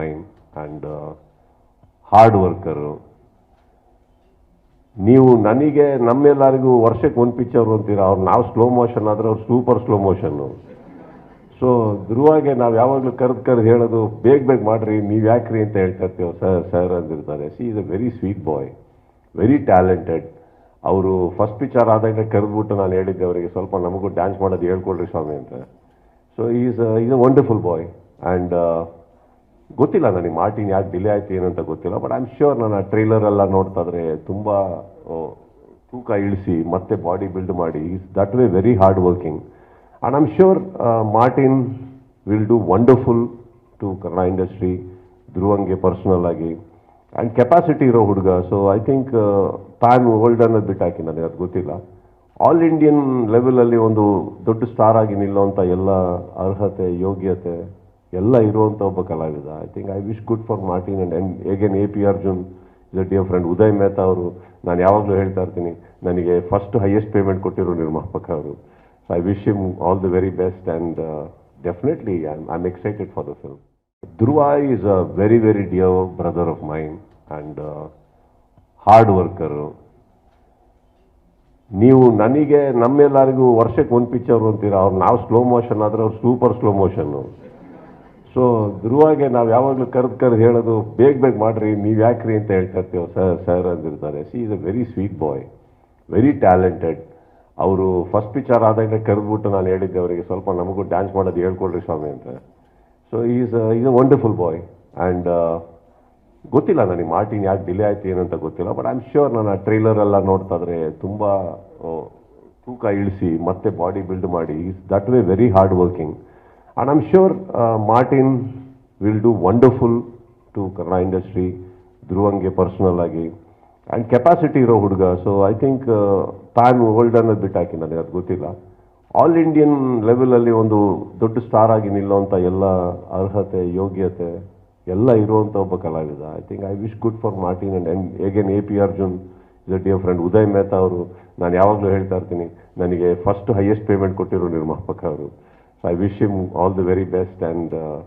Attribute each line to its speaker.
Speaker 1: Mind and hard worker ನೀವು ನನಗೆ ನಮ್ಮೆಲ್ಲರಿಗೂ ವರ್ಷಕ್ಕೆ ಒಂದು ಪಿಕ್ಚರ್ ಅಂತೀರ? ಅವ್ರು ನಾವು ಸ್ಲೋ ಮೋಷನ್ ಆದರೆ ಅವ್ರು ಸೂಪರ್ ಸ್ಲೋ ಮೋಷನ್ನು ಸೊ ಧ್ರುವಾಗೆ ನಾವು ಯಾವಾಗಲೂ ಕರೆದು ಕರೆದು ಹೇಳೋದು, ಬೇಗ ಬೇಗ ಮಾಡ್ರಿ, ನೀವು ಯಾಕ್ರಿ ಅಂತ ಹೇಳ್ತಾ ಇರ್ತೀವಿ sir sir ಅಂದಿರ್ತಾರೆ. He is a very sweet boy very talented ಅವರು ಫಸ್ಟ್ ಪಿಕ್ಚರ್ ಆದಾಗ ಕರೆದ್ಬಿಟ್ಟು ನಾನು ಹೇಳಿದ್ದೆ ಅವರಿಗೆ, ಸ್ವಲ್ಪ ನಮಗೂ ಡ್ಯಾನ್ಸ್ ಮಾಡೋದು ಹೇಳ್ಕೊಡ್ರಿ ಸ್ವಾಮಿ ಅಂತ. So is is a wonderful boy and ಗೊತ್ತಿಲ್ಲ ನನಗೆ ಮಾರ್ಟಿನ್ ಯಾಕೆ ಡಿಲೇ ಆಯ್ತು, ಏನಂತ ಗೊತ್ತಿಲ್ಲ ಬಟ್ ಐ ಆಮ್ ಶ್ಯೂರ್ ನಾನು ಆ ಟ್ರೈಲರ್ ಎಲ್ಲ ನೋಡ್ತಾ ಇದ್ರೆ ತುಂಬ ತೂಕ ಇಳಿಸಿ ಮತ್ತೆ ಬಾಡಿ ಬಿಲ್ಡ್ ಮಾಡಿ. Is that way very hard working and I'm sure Martin will do wonderful to Kannada industry ಧ್ರುವಂಗೆ personal ಆಗಿ. ಆ್ಯಂಡ್ ಕೆಪಾಸಿಟಿ ಇರೋ ಹುಡುಗ so I think pan world ಅನ್ನೋದು ಬಿಟ್ಟು ಹಾಕಿ ನನಗೆ ಅದು ಗೊತ್ತಿಲ್ಲ. ಆಲ್ ಇಂಡಿಯನ್ ಲೆವೆಲಲ್ಲಿ ಒಂದು ದೊಡ್ಡ ಸ್ಟಾರ್ ಆಗಿ ನಿಲ್ಲೋ ಅಂತ ಎಲ್ಲ ಅರ್ಹತೆ, ಯೋಗ್ಯತೆ ಎಲ್ಲ ಇರುವಂಥ ಒಬ್ಬ ಕಲಾವಿದ. I think I wish good for Martin and and ಹೇಗೇನ್ A P Arjun is a dear friend Uday Mehta ಅವರು, ನಾನು ಯಾವಾಗಲೂ ಹೇಳ್ತಾ ಇರ್ತೀನಿ, ನನಗೆ ಫಸ್ಟ್ ಹೈಯೆಸ್ಟ್ ಪೇಮೆಂಟ್ ಕೊಟ್ಟಿರೋ ನಿರ್ಮಾಪಕ ಅವರು. So I wish him all the very best and definitely I am excited for the film Dhruva is a very very dear brother of mine and hard worker ನೀವು ನನಗೆ ನಮ್ಮೆಲ್ಲರಿಗೂ ವರ್ಷಕ್ಕೆ ಒಂದು picture ಅಂತೀರ? ಅವ್ರು ನಾವು ಸ್ಲೋ ಮೋಷನ್ ಆದರೆ ಅವ್ರು ಸೂಪರ್ ಸ್ಲೋ ಮೋಷನ್ನು ಸೊ ಧ್ರುವಾಗೆ ನಾವು ಯಾವಾಗಲೂ ಕರೆದು ಕರೆದು ಹೇಳೋದು, ಬೇಗ ಬೇಗ ಮಾಡ್ರಿ, ನೀವು ಯಾಕ್ರಿ ಅಂತ ಹೇಳ್ತಾ ಇರ್ತೀವಿ sir sir ಅಂದಿರ್ತಾರೆ. He is a very sweet boy very talented ಅವರು ಫಸ್ಟ್ ಪಿಕ್ಚರ್ ಆದಾಗ ಕರೆದ್ಬಿಟ್ಟು ನಾನು ಹೇಳಿದ್ದೆ ಅವರಿಗೆ, ಸ್ವಲ್ಪ ನಮಗೂ ಡ್ಯಾನ್ಸ್ ಮಾಡೋದು ಹೇಳ್ಕೊಡ್ರಿ ಸ್ವಾಮಿ ಅಂತ. So is is a wonderful boy and ಗೊತ್ತಿಲ್ಲ ನನಗೆ ಮಾರ್ಟಿನ್ ಯಾಕೆ ಡಿಲೇ ಆಯ್ತು ಏನಂತ ಗೊತ್ತಿಲ್ಲ ಬಟ್ ಐ ಆಮ್ ಶ್ಯೂರ್ ನಾನು ಆ ನೋಡ್ತಾ ಇದ್ರೆ ತುಂಬ ತೂಕ ಇಳಿಸಿ ಮತ್ತೆ ಬಾಡಿ ಬಿಲ್ಡ್ ಮಾಡಿ is that way very hard working and I'm sure Martin will do wonderful to Kannada industry ಧ್ರುವಂಗೆ personal ಆಗಿ ಆ್ಯಂಡ್ ಕೆಪಾಸಿಟಿ ಇರೋ ಹುಡುಗ. ಸೊ ಐ ಥಿಂಕ್ ತಾನು ಓಲ್ಡ್ ಅನ್ನೋದು ಬಿಟ್ಟು ಹಾಕಿ ನನಗೆ ಅದು ಗೊತ್ತಿಲ್ಲ. ಆಲ್ ಇಂಡಿಯನ್ ಲೆವೆಲಲ್ಲಿ ಒಂದು ದೊಡ್ಡ ಸ್ಟಾರ್ ಆಗಿ ನಿಲ್ಲುವಂಥ ಎಲ್ಲ ಅರ್ಹತೆ, ಯೋಗ್ಯತೆ ಎಲ್ಲ ಇರುವಂಥ ಒಬ್ಬ ಕಲಾವಿದ. I think I wish good for Martin and ಹೇಗೇನ್ A P Arjun is a dear friend Uday Mehta ಅವರು, ನಾನು ಯಾವಾಗಲೂ ಹೇಳ್ತಾ ಇರ್ತೀನಿ, ನನಗೆ ಫಸ್ಟ್ ಹೈಯೆಸ್ಟ್ ಪೇಮೆಂಟ್ ಕೊಟ್ಟಿರೋ ನಿರ್ಮಾಪಕ ಅವರು. So I wish him all the very best and uh,